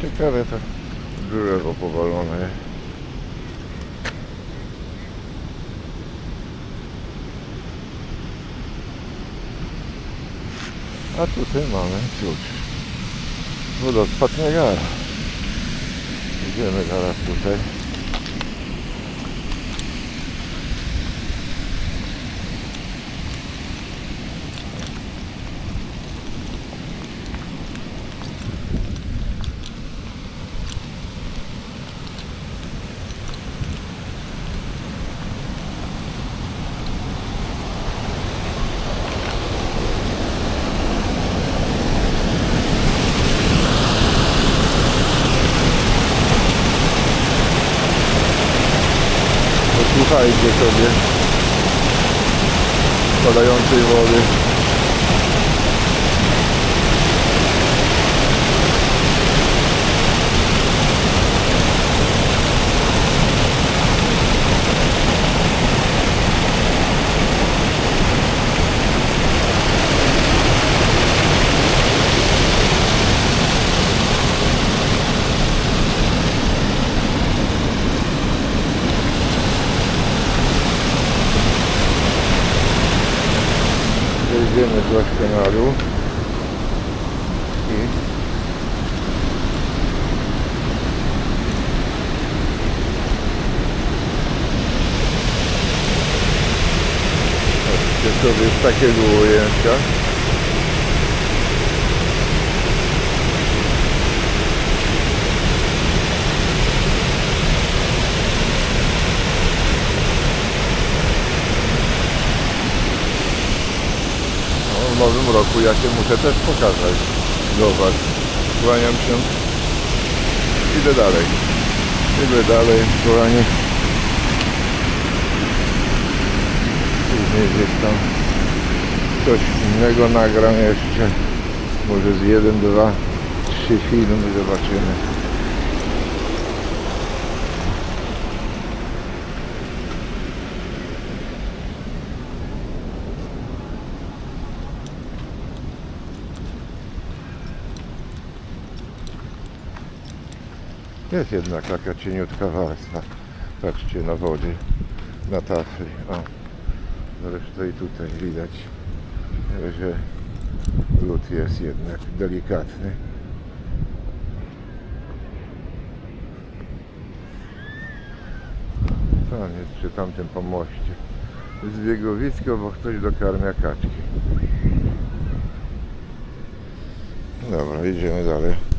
Ciekawe to drzewo powalone. A tutaj mamy, cóż, wodospad Niagara. Idziemy zaraz tutaj. Posłuchajcie sobie spadającej wody. Zejdziemy z Łaszkanalu i Patrzcie sobie z takiego ujęcia nowym roku ja się muszę też pokazać. Zobacz, kłaniam się. Idę dalej. Idę dalej, kochani. Później gdzieś tam coś innego nagram jeszcze. Może z jeden, dwa, trzy filmy zobaczymy. Jest jednak taka cieniutka warstwa. Patrzcie na wodzie, na tafli. O, zresztą i tutaj widać, że lód jest jednak delikatny. Tam jest przy tamtym pomoście. Zbiegowisko, bo ktoś dokarmia kaczki. Dobra, idziemy dalej.